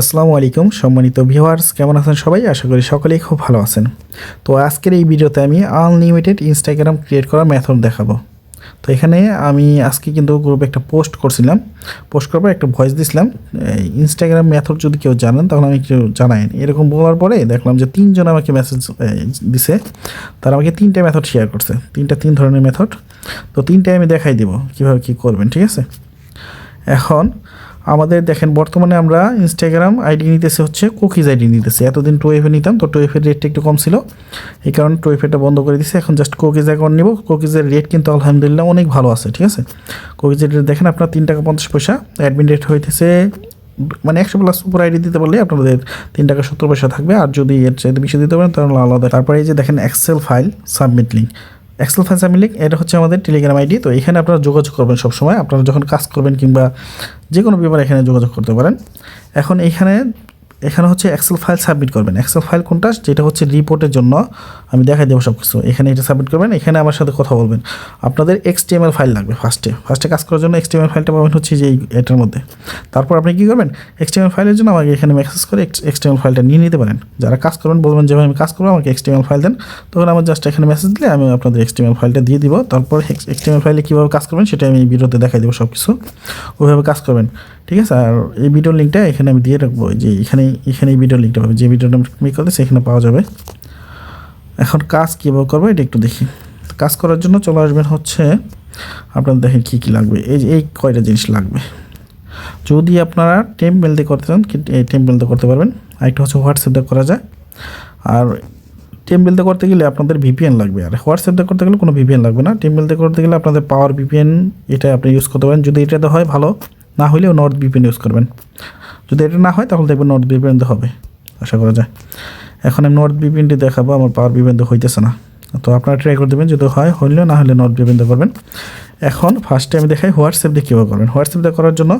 আসসালামু আলাইকুম, সম্মানিত ভিউয়ার্স, কেমন আছেন সবাই? আশা করি সকলেই খুব ভালো আছেন। তো আজকের এই ভিডিওতে আমি আনলিমিটেড ইনস্টাগ্রাম ক্রিয়েট করার মেথড দেখাবো। তো এখানে আমি আজকে কিন্তু গ্রুপে একটা পোস্ট করছিলাম। পোস্ট করার পর একটা ভয়েস দিছিলাম। ইনস্টাগ্রাম মেথড যদি কেউ জানেন, তাহলে আমি কেউ জানাই। এরকম বলার পরে দেখলাম যে তিনজন আমাকে মেসেজ দিছে। তারা আমাকে তিনটে মেথড শেয়ার করছে। তিনটা তিন ধরনের মেথড তো তিনটে আমি দেখাই দিব, কীভাবে কী করবেন, ঠিক আছে? এখন আমাদের দেখেন, বর্তমানে আমরা ইনস্টাগ্রাম আইডি নিতেছে হচ্ছে কুকিজ আইডি নিতেছে। এতদিন টু এফে নিতাম, তো টু এফের রেটটা একটু কম ছিল। এই কারণে টু এফেটা বন্ধ করে দিছি। এখন জাস্ট কুকিজ অ্যাকাউন্ট নিব। কুকিজের রেট কিন্তু আলহামদুলিল্লাহ অনেক ভালো আছে, ঠিক আছে? কুকিজের রেট দেখেন, আপনার তিন টাকা পঞ্চাশ পয়সা। অ্যাডমিন রেট হইতেছে মানে একশো প্লাস উপর আইডি দিতে পারলে আপনাদের তিন টাকা সত্তর পয়সা থাকবে। আর যদি এর চাইতে বেশি দিতে পারেন, তাহলে আলাদা। তারপরে এই যে দেখেন Excel file submit link Excel submit link এটা হচ্ছে আমাদের টেলিগ্রাম আইডি তো এখানে আপনারা যোগাযোগ করবেন সবসময়। আপনারা যখন কাজ করবেন কিংবা যে কোনো ব্যাপারে এখানে যোগাযোগ করতে পারেন। এখন এখানে এখানে হচ্ছে এক্সেল ফাইল সাবমিট করবেন। এক্সেল ফাইল কোনটা? যেটা হচ্ছে রিপোর্টের জন্য আমি দেখাই দেবো সব কিছু এখানে এটা সাবমিট করবেন, এখানে আমার সাথে কথা বলবেন। আপনাদের এক্সটিএমএল ফাইল লাগবে ফার্স্টে ফার্স্টে কাজ করার জন্য এক্সটিএমএল ফাইলটা পাবেন হচ্ছে যে এটার মধ্যে। তারপর আপনি কী করবেন? এক্সটিএমএল ফাইলের জন্য আমাকে এখানে মেসেজ করে এক্সটিএমএল ফাইলটা নিয়ে নিতে পারেন। যারা কাজ করবেন, বলবেন যেভাবে আমি কাজ করব, আমাকে এক্সটিএমএল ফাইল দেন। তখন আমার জাস্ট এখানে মেসেজ দিলে আমি আপনাদের এক্সটিএমএল ফাইলটা দিয়ে দিব। তারপর এক্সটিএমএল ফাইলে কীভাবে কাজ করবেন, সেটা আমি ভিডিওতে দেখাই দেবো সব কিছু ওইভাবে কাজ করবেন। ঠিক আছে? আর এই ভিডিওর লিঙ্কটা এখানে আমি দিয়ে রাখব। যে এখানে এখানে এই ভিডিওর লিঙ্কটা পাবে। যে ভিডিওটা আমি ক্লিক করতে সেখানে পাওয়া যাবে। এখন কাজ কীভাবে করব, এটা একটু দেখি। কাজ করার জন্য চলে আসবেন হচ্ছে আপনার দেখেন কী কী লাগবে। এই এই কয়টা জিনিস লাগবে। যদি আপনারা টেম্প মেলতে করতে চান টেম্প মেলতে করতে পারবেন। আরেকটা হচ্ছে হোয়াটসঅ্যাপে করা যায়। আর টেম টেম্পেলতে করতে গেলে আপনাদের ভিপিএন লাগবে। আর হোয়াটসঅ্যাপে করতে গেলে কোনো ভিপিএন লাগবে না। টেম টেম্পেলতে করতে গেলে আপনাদের পাওয়ার ভিপিএন এটা আপনি ইউজ করতে পারেন। যদি এটাতে হয়, ভালো। না হলেও নর্থ ভিপিএন ইউজ করবেন। যদি এটা না হয়, তাহলে দেখবেন নর্থ ভিপিএন হবে, আশা করা যায়। এখন আমি নর্থ ভিপিএনটি দেখাবো, আমার পাওয়ার ভিপিএন তো হইতেছে না। তো আপনারা ট্রাই করে দেবেন, যদি হয়, হইলেও না হলে নর্থ ভিপিএন করবেন এখন ফার্স্টে আমি দেখাই হোয়াটসঅ্যাপ দিয়ে কীভাবে করবেন হোয়াটসঅ্যাপ দিয়ে করার জন্য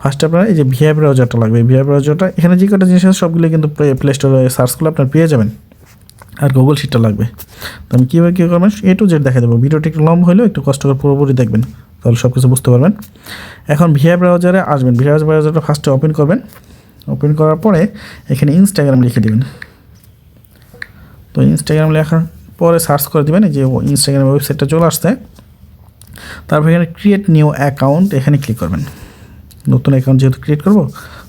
ফার্স্টে আপনার এই যে ভিআই ব্রাউজারটা লাগবে ভিআই ব্রাউজারটা এখানে যে কটা জিনিস আছে সবগুলো কিন্তু প্লে স্টোরে সার্চ করলে আপনার পেয়ে যাবেন। আর গুগল শিটটা লাগবে। তো আমি কীভাবে কী করবেন এ টু জেড দেখা দেবো। ভিডিওটি একটু লম্বা হলেও একটু কষ্ট করে পুরোপুরি দেখবেন। তাহলে সব কিছু বুঝতে পারবেন। এখন ভিআই ব্রাউজারে আসবেন। ভিআই ব্রাউজারটা ফার্স্টে ওপেন করবেন। ওপেন করার পরে এখানে ইনস্টাগ্রাম লিখে দেবেন। তো ইনস্টাগ্রাম লেখার পরে সার্চ করে দেবেন। যে ইনস্টাগ্রাম ওয়েবসাইটটা চলে আসছে। তারপর এখানে ক্রিয়েট নিউ অ্যাকাউন্ট এখানে ক্লিক করবেন। নতুন অ্যাকাউন্ট যেহেতু ক্রিয়েট করব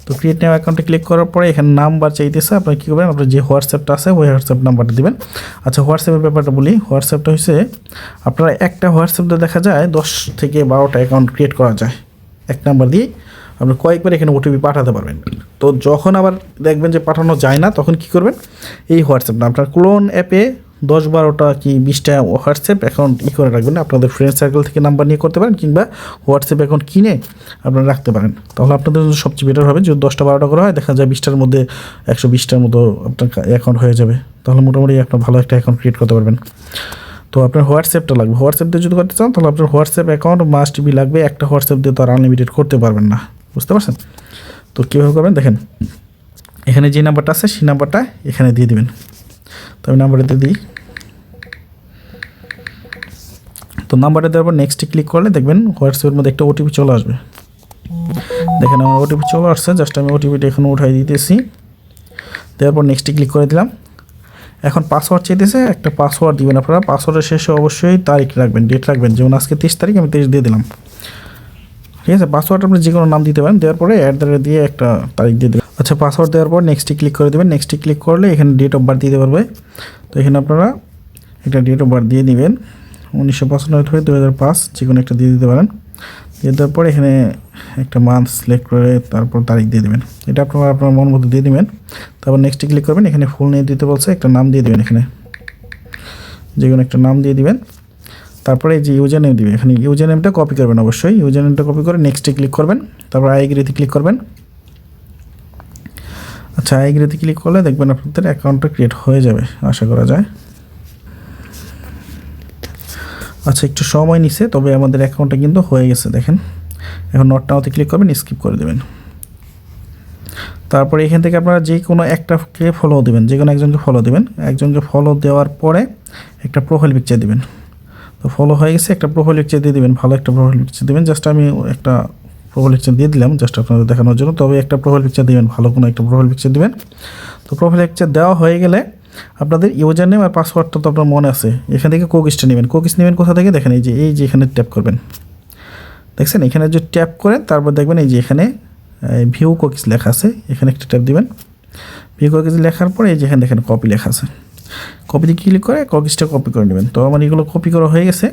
তো ক্রিয়েট নিউ অ্যাকাউন্টে ক্লিক করার পরে এখানে নাম্বার চাইতেছে আপনি কী করবেন? আপনার যে হোয়াটসঅ্যাপটা আছে, ওই হোয়াটসঅ্যাপ নাম্বারটা দেবেন। আচ্ছা হোয়াটসঅ্যাপের ব্যাপারটা বলি। হোয়াটসঅ্যাপটা হচ্ছে আপনারা একটা হোয়াটসঅ্যাপটা দেখা যায় দশ থেকে বারোটা অ্যাকাউন্ট ক্রিয়েট করা যায়। এক নাম্বার দিয়ে আপনি কয়েকবার এখানে ওটিপি পাঠাতে পারবেন। তো যখন আবার দেখবেন যে পাঠানো যায় না, তখন কি করবেন? এই হোয়াটসঅ্যাপটা আপনার ক্লোন অ্যাপে দশ বারোটা কি বিশটা হোয়াটসঅ্যাপ অ্যাকাউন্ট ই করে রাখবেন। আপনাদের ফ্রেন্ড সার্কেল থেকে নাম্বার নিয়ে করতে পারেন কিংবা হোয়াটসঅ্যাপ অ্যাকাউন্ট কিনে আপনারা রাখতে পারেন। তাহলে আপনাদের জন্য সবচেয়ে বেটার হবে। যদি দশটা বারোটা করে হয়, দেখা যায় বিশটার মধ্যে একশো বিশটার মতো আপনার অ্যাকাউন্ট হয়ে যাবে। তাহলে মোটামুটি আপনার ভালো একটা অ্যাকাউন্ট ক্রিয়েট করতে পারবেন। তো আপনার হোয়াটসঅ্যাপটা লাগবে। হোয়াটসঅ্যাপ দিয়ে যদি করতে চান, তাহলে আপনার হোয়াটসঅ্যাপ অ্যাকাউন্ট মাস্ট বি লাগবে। একটা হোয়াটসঅ্যাপ দিয়ে তো আর আনলিমিটেড করতে পারবেন না। বুঝতে পারছেন? তো কীভাবে করবেন? দেখেন, এখানে যে নাম্বারটা আছে, সেই নাম্বারটা এখানে দিয়ে দেবেন। তো আমি নাম্বারটা দিয়ে দিই। তো নাম্বারটা দেওয়ার পর নেক্সটে ক্লিক করলে দেখবেন হোয়াটসঅ্যাপের মধ্যে একটা ওটিপি চলে আসবে। দেখেন আমার ওটিপি চলে আসছে জাস্ট আমি ওটিপিটা এখানে উঠাই দিতেছি। দেওয়ার পর নেক্সটে ক্লিক করে দিলাম। এখন পাসওয়ার্ড চাইতেছে, একটা পাসওয়ার্ড দিবেন আপনারা। পাসওয়ার্ডের শেষে অবশ্যই তারিখ রাখবেন ডেট রাখবেন। যেমন আজকে তেইশ তারিখ, আমি তেইশ দিয়ে দিলাম। ঠিক আছে পাসওয়ার্ড আপনি যে কোনো নাম দিতে পারেন। দেওয়ার পরে অ্যাড দ্বারা দিয়ে একটা তারিখ দিয়ে দেবেন। আচ্ছা পাসওয়ার্ড দেওয়ার পর নেক্সটে ক্লিক করে দেবেন। নেক্সটে ক্লিক করলে এখানে ডেট অফ বার্থ দিতে পারবে। তো এখানে আপনারা একটা ডেট অফ বার্থ দিয়ে দিবেন। উনিশশো পঁচানব্বই থেকে দু হাজার পাঁচ যে কোনো একটা দিয়ে দিতে পারেন। দিয়ে দেওয়ার পর এখানে একটা মান্থ সিলেক্ট করে তারপর তারিখ দিয়ে দেবেন। এটা আপনারা আপনার মন মতো দিয়ে দেবেন। তারপর নেক্সটে ক্লিক করবেন, এখানে ফুল নিয়ে দিতে বলছে, একটা নাম দিয়ে দেবেন এখানে। যে কোনো একটা নাম দিয়ে দিবেন। তারপরে এই যে ইউজার নেম দিবে এখানে ইউজার নেমটা কপি করবেন অবশ্যই। ইউজার নেমটা কপি করে নেক্সটে ক্লিক করবেন, তারপর আইগ্রিতে ক্লিক করবেন। আচ্ছা আইগ্রিতে ক্লিক করলে দেখবেন আপনাদের অ্যাকাউন্টটা ক্রিয়েট হয়ে যাবে, আশা করা যায়। আচ্ছা একটু সময় নিছে, তবে আমাদের অ্যাকাউন্টটা কিন্তু হয়ে গেছে, দেখেন। এখন নট নাওতে ক্লিক করবেন স্কিপ করে দেবেন। তারপরে এখান থেকে আপনারা যে কোনো একটাকে ফলো দেবেন, যে কোনো একজনকে ফলো দেবেন। একজনকে ফলো দেওয়ার পরে একটা প্রোফাইল পিকচার দেবেন। তো ফলো হয়ে গেছে, একটা প্রোফাইল পিকচার দিয়ে দেবেন, ভালো একটা প্রোফাইল পিকচার দেবেন। জাস্ট আমি একটা প্রোফাইল পিকচার দিয়ে দিলাম জাস্ট আপনাদের দেখানোর জন্য। তবে একটা প্রোফাইল পিকচার দিবেন, ভালো কোনো একটা প্রোফাইল পিকচার দিবেন। তো প্রোফাইল পিকচার দেওয়া হয়ে গেলে আপনাদের ইউজার নেম আর পাসওয়ার্ডটা তো আপনার মনে আছে। এখান থেকে কোকিসটা নেবেন। কোকিস নেবেন কোথা থেকে? দেখেন এই যে এই যে এখানে ট্যাপ করবেন। দেখছেন? এখানে যে ট্যাপ করেন, তারপর দেখবেন এই যে এখানে ভিউ কোকিস লেখা আছে। এখানে একটা ট্যাপ দিবেন। ভিউ কোকিস লেখার পরে এই যে এখানে দেখেন কপি লেখা আছে। কপিতে ক্লিক করে কপিসটা কপি করে নেবেন। তো আমার এগুলো কপি করা হয়ে গেছে।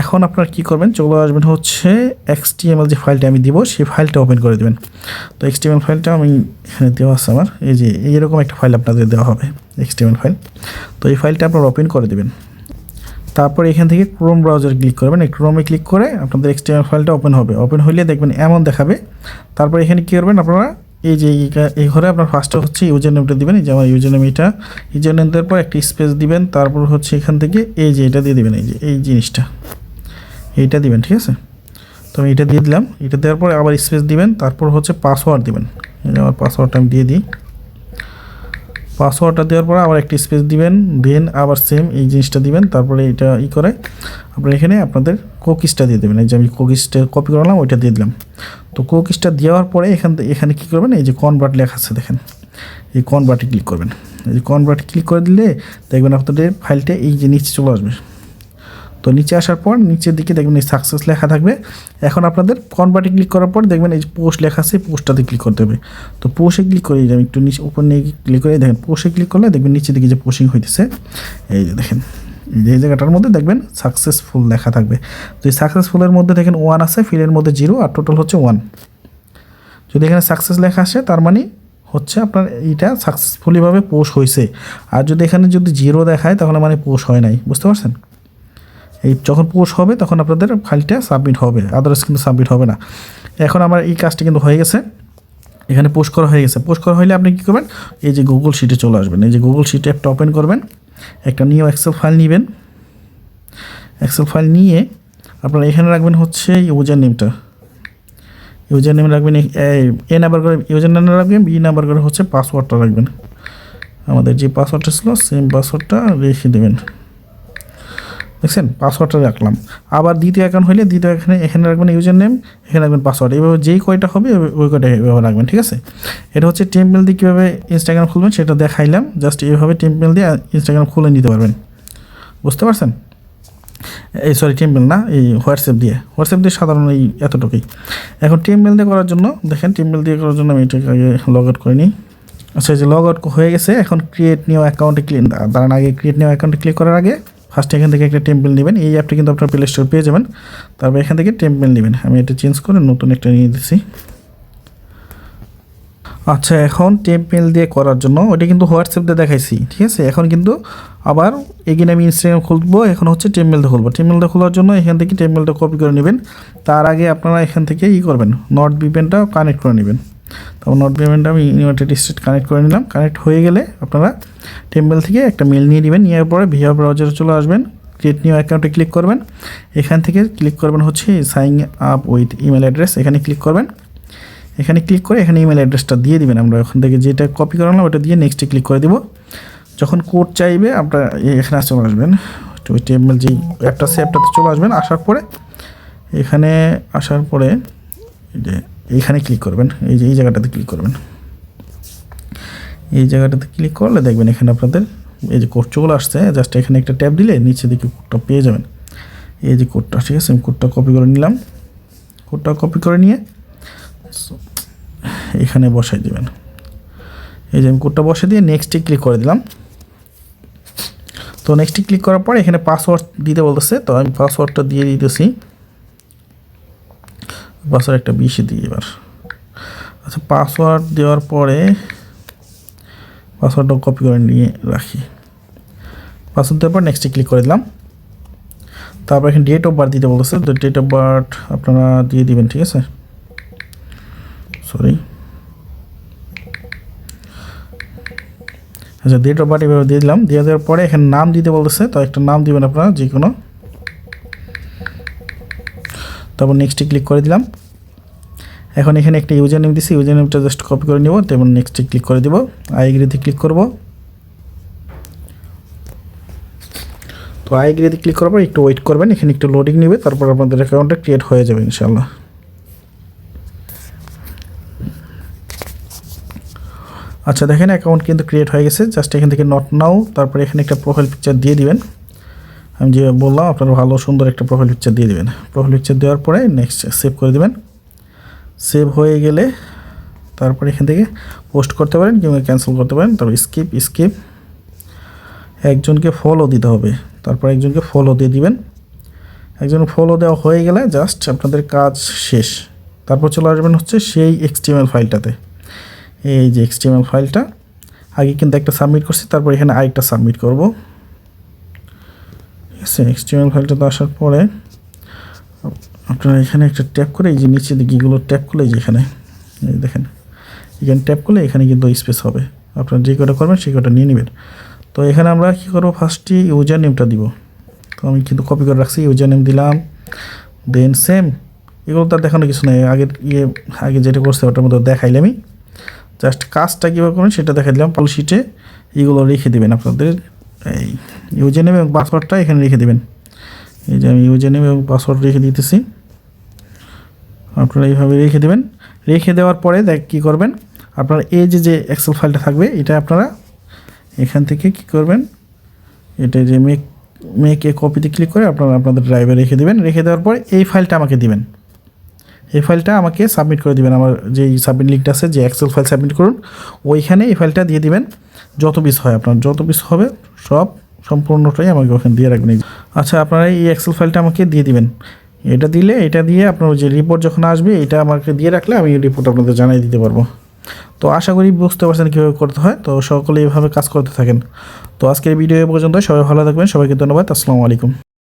এখন আপনার কি করবেন, চলে আসবেন হচ্ছে এক্সটিএমএল যে ফাইলটা আমি দিব, সেই ফাইলটা ওপেন করে দেবেন। তো এক্সটিএমএল ফাইলটা আমি এখানে দেওয়া আছে আমার। এই যে এইরকম একটা ফাইল আপনাদের দেওয়া হবে এক্সটিএমএল ফাইল তো এই ফাইলটা আপনারা ওপেন করে দেবেন। তারপর এখান থেকে ক্রোম ব্রাউজার ক্লিক করবেন। এই ক্রোমে ক্লিক করে আপনাদের এক্সটিএমএল ফাইলটা ওপেন হবে। ওপেন হলে দেখবেন এমন দেখাবে। তারপর এখানে কী করবেন আপনারা এই যে এই- ঘরে আপনার ফার্স্টে হচ্ছে ইউজার নেমটা দেবেন, এই যে আমার ইউজার নেম এটা। ইউজার নেম দেওয়ার পর একটা স্পেস দিবেন, তারপর হচ্ছে এখান থেকে এই যে এটা দিয়ে দেবেন, এই যে এই জিনিসটা। এইটা দিবেন, ঠিক আছে? তো আমি এটা দিয়ে দিলাম, এটা দেওয়ার পর আবার স্পেস দিবেন, তারপর হচ্ছে পাসওয়ার্ড দিবেন। এই যে আমার পাসওয়ার্ডটা আমি দিয়ে দিই। পাসওয়ার্ডটা দেওয়ার পরে আবার একটা স্পেস দিবেন দেন আবার সেম এই জিনিসটা দিবেন, তারপরে এটা ই করে আপনার এখানে আপনাদের কোকিসটা দিয়ে দেবেন। এই যে আমি কোকিসটা কপি করালাম, ওইটা দিয়ে দিলাম। তো কোকিসটা দেওয়ার পরে এখান এখানে কী করবেন? এই যে কনভার্ট লেখা আছে দেখেন। এই কনভার্টে ক্লিক করবেন। এই যে কনভার্টে ক্লিক করে দিলে দেখবেন আপনাদের ফাইলটা এই যে নিচে চলে আসবে। তো নিচে আসার পর নিচের দিকে দেখবেন এই সাকসেস লেখা থাকবে। এখন আপনাদের কনভার্টে ক্লিক করার পর দেখবেন এই পোস্ট লেখা আছে পোস্টটাতে ক্লিক করতে হবে। তো পোস্টে ক্লিক করে, আমি একটু নিচে, উপর নিয়ে ক্লিক করে, দেখেন পোস্টে ক্লিক করলে দেখবেন নিচের দিকে যে পোস্টিং হইতেছে, এই যে দেখেন, এই জায়গাটার মধ্যে দেখবেন সাকসেসফুল লেখা থাকবে। তো এই সাকসেসফুলের মধ্যে দেখেন ওয়ান আছে ফিলের মধ্যে জিরো আর টোটাল হচ্ছে ওয়ান যদি এখানে সাকসেস লেখা আসে, তার মানে হচ্ছে আপনার এইটা সাকসেসফুলিভাবে পোস্ট হয়েছে আর যদি এখানে যদি জিরো দেখায়, তাহলে মানে পোস্ট হয় নাই, বুঝতে পারছেন? এই যখন পোস্ট হবে, তখন আপনাদের ফাইলটা সাবমিট হবে। আদারস কিন্তু সাবমিট হবে না। এখন আমার এই কাজটা কিন্তু হয়ে গেছে। এখানে পোস্ট করা হয়ে গেছে। পোস্ট করা হলে আপনি কী করবেন? এই যে গুগল শিটে চলে আসবেন। এই যে গুগল শিটে একটা ওপেন করবেন। একটা নিউ এক্সেল ফাইল নেবেন। এক্সেল ফাইল নিয়ে আপনারা এখানে রাখবেন হচ্ছে ইউজার নেমটা ইউজার নেম রাখবেন এ নাম্বার করে ইউজার নেম রাখবেন বি নাম্বার করে হচ্ছে পাসওয়ার্ডটা রাখবেন। আমাদের যে পাসওয়ার্ডটা ছিল সেম পাসওয়ার্ডটা রেখে দেবেন। দেখছেন? পাসওয়ার্ডটা রাখলাম। আবার দ্বিতীয় অ্যাকাউন্ট হলে দ্বিতীয় এখানে এখানে রাখবেন ইউজার নেম এখানে রাখবেন পাসওয়ার্ড এইভাবে যেই কয়টা হবে ওই কয়টা এভাবে রাখবেন, ঠিক আছে? এটা হচ্ছে টেম্পেল দিয়ে কীভাবে ইনস্টাগ্রাম খুলবেন সেটা দেখাইলাম। জাস্ট এইভাবে টেম্পেল দিয়ে ইনস্টাগ্রাম খুলে নিতে পারবেন। বুঝতে পারছেন? এই সরি টেম্পেল না, এই হোয়াটসঅ্যাপ দিয়ে। হোয়াটসঅ্যাপ দিয়ে সাধারণ এই এতটুকুই। এখন টেম্পেল দিয়ে করার জন্য, দেখেন টেম্পেল দিয়ে করার জন্য আমি এটাকে আগে লগ আউট করে নিই। আচ্ছা যে লগ আউট হয়ে গেছে, এখন ক্রিয়েট নিউ অ্যাকাউন্টে ক্লিক দাঁড়ান, আগে ক্রিয়েট নিউ অ্যাকাউন্টে ক্লিক করার আগে ফার্স্ট এখান থেকে একটা টেম্পেল নেবেন, এই অ্যাপটা কিন্তু আপনার প্লে স্টোর পেয়ে যাবেন। তারপর এখান থেকে টেম্পেল নেবেন। আমি এটা চেঞ্জ করে নতুন একটা নিয়ে দিচ্ছি আচ্ছা এখন টেম্পেল দিয়ে করার জন্য ওটা কিন্তু হোয়াটসঅ্যাপ দিয়ে দেখাইছি, ঠিক আছে? এখন কিন্তু আবার এগিয়ে আমি ইনস্টাগ্রাম খুলবো, এখন হচ্ছে টেম্পেলটা খুলবো। টেম্পেলটা খোলার জন্য এখান থেকে টেম্পেলটা কপি করে নেবেন। তার আগে আপনারা এখান থেকে ই করবেন নট বিপেনটা কানেক্ট করে নেবেন। তারপর নট বিপেনটা আমি ইউনাইটেড স্টেট কানেক্ট করে নিলাম। কানেক্ট হয়ে গেলে আপনারা টেম্পেল থেকে একটা মেল নিয়ে নেবেন। নেওয়ার পরে ভিআর ব্রাউজারে চলে আসবেন। ক্রিয়েট নিউ অ্যাকাউন্টে ক্লিক করবেন। এখান থেকে ক্লিক করবেন হচ্ছে sign up with email address এখানে ক্লিক করবেন। এখানে ক্লিক করে এখানে ইমেল অ্যাড্রেসটা দিয়ে দিবেন। আমরা ওখান থেকে যেটা কপি করালাম, ওটা দিয়ে নেক্সটে ক্লিক করে দিব। যখন কোড চাইবে, আপনার এখানে চলে আসবেন। ওই টেবিল যেই অ্যাপটা সে অ্যাপটাতে চলে আসবেন। আসার পরে এখানে, আসার পরে যে এইখানে ক্লিক করবেন, এই যে, এই জায়গাটাতে ক্লিক করবেন। এই জায়গাটাতে ক্লিক করলে দেখবেন এখানে আপনাদের এই যে কোড আসছে জাস্ট এখানে একটা ট্যাব দিলে নিচে দিকে কোডটা পেয়ে যাবেন। এই যে কোডটা ঠিক আছে, আমি কোডটা কপি করে নিলাম। কোডটা কপি করে নিয়ে এখানে বসাই দেবেন। এই যে আমি কোডটা বসে দিয়ে নেক্সটে ক্লিক করে দিলাম। তো নেক্সটে ক্লিক করার পর এখানে পাসওয়ার্ড দিতে বলতেছে, তো আমি পাসওয়ার্ডটা দিয়ে দিতেছি। পাসওয়ার্ড একটা বেশি দিই এবার। আচ্ছা পাসওয়ার্ড দেওয়ার পরে পাসওয়ার্ডটা কপি করে নিয়ে রাখি। পাসওয়ার্ড দেওয়ার পর নেক্সটে ক্লিক করে দিলাম। তারপর এখানে ডেট অফ বার্থ দিতে বলতেছে। তো ডেট অফ বার্থ আপনারা দিয়ে দিবেন, ঠিক আছে? সরি আচ্ছা ডেট অফ বার্থ এভাবে দিয়ে দিলাম। দিয়ে দেওয়ার পরে এখানে নাম দিতে বলতেছে। তো একটা নাম দিবেন আপনারা যে কোনো তারপর নেক্সটে ক্লিক করে দিলাম। এখন এখানে একটা ইউজার নেম দিছি ইউজার নেমটা জাস্ট কপি করে নেব, তারপর নেক্সটে ক্লিক করে দেব। আই এগ্রিতে ক্লিক করব। তো আই এগ্রিতে ক্লিক করার পর একটু ওয়েট করবেন, এখানে একটু লোডিং নেবে, তারপর আপনাদের অ্যাকাউন্টটা ক্রিয়েট হয়ে যাবে ইনশাল্লাহ আচ্ছা দেখেন অ্যাকাউন্ট কিন্তু ক্রিয়েট হয়ে গেছে জাস্ট এখান থেকে নট নাও তারপরে এখানে একটা প্রোফাইল পিকচার দিয়ে দিবেন। আমি যে বললাম, আপনারা ভালো সুন্দর একটা প্রোফাইল পিকচার দিয়ে দেবেন। প্রোফাইল পিকচার দেওয়ার পরে নেক্সট সেভ করে দেবেন। সেভ হয়ে গেলে তারপরে এখান থেকে পোস্ট করতে পারেন, কিংবা ক্যান্সেল করতে পারেন। তারপর স্কিপ স্কিপ একজনকে ফলো দিতে হবে। তারপর একজনকে ফলো দিয়ে দিবেন। একজন ফলো দেওয়া হয়ে গেলে জাস্ট আপনাদের কাজ শেষ। তারপর চলে আসবেন হচ্ছে সেই এক্সটিএমএল ফাইলটাতে এই যে এক্সটিএমএল ফাইলটা আগে কিন্তু একটা সাবমিট করছি, তারপর এখানে আরেকটা সাবমিট করব। আছে এক্সটিএমএল ফাইলটাতে আসার পরে, আপনারা এখানে একটা ট্যাপ করে এই যে নিচে দিকে এগুলো ট্যাপ করলে এই যে এখানে, এই দেখেন, এখানে ট্যাপ করলে এখানে কিন্তু স্পেস হবে। আপনারা যে কটা করবেন সেই কটা নিয়ে নেবেন। তো এখানে আমরা কী করব? ফার্স্টে ইউজার নেমটা দিব। তো আমি কিন্তু কপি করে রাখছি ইউজার নেম দিলাম দেন সেম এগুলো তার দেখানো কিছু নেই। আগের ইয়ে আগে যেটা করছে ওটার মধ্যে দেখাইলামই জাস্ট কাজটা কীভাবে করবেন সেটা দেখাই দিলাম। পাল শিটে এগুলো রেখে দেবেন আপনাদের। এই ইউজার এবং পাসওয়ার্ডটা এখানে রেখে দেবেন। এই যে আমি ইউজার নেম এবং পাসওয়ার্ড রেখে দিতেছি। আপনারা এইভাবে রেখে দেবেন। রেখে দেওয়ার পরে দেখ কী করবেন, আপনার এই যে যে এক্সেল ফাইলটা থাকবে, এটা আপনারা এখান থেকে কি করবেন, এটা যে মেক মেকে কপিতে ক্লিক করে আপনারা আপনাদের ড্রাইভে রেখে দেবেন। রেখে দেওয়ার পরে এই ফাইলটা আমাকে দিবেন। এই ফাইলটা আমাকে সাবমিট করে দিবেন। আমার যে সাবমিট লিঙ্কটা আছে, যে এক্সেল ফাইল সাবমিট করুন, ওইখানে এই ফাইলটা দিয়ে দিবেন। যত পিস হয় আপনার, যত পিস হবে, সব সম্পূর্ণটাই আমাকে ওখানে দিয়ে রাখবেন। আচ্ছা আপনারা এই এক্সেল ফাইলটা আমাকে দিয়ে দিবেন। এটা দিলে, এটা দিয়ে আপনার যে রিপোর্ট যখন আসবে, এটা আমাকে দিয়ে রাখলে আমি রিপোর্ট আপনাদের জানিয়ে দিতে পারব। তো আশা করি বুঝতে পারছেন কীভাবে করতে হয়। তো সকলে এভাবে কাজ করতে থাকেন। তো আজকের ভিডিও পর্যন্ত সবাই ভালো থাকবেন। সবাইকে ধন্যবাদ। আসসালামু আলাইকুম।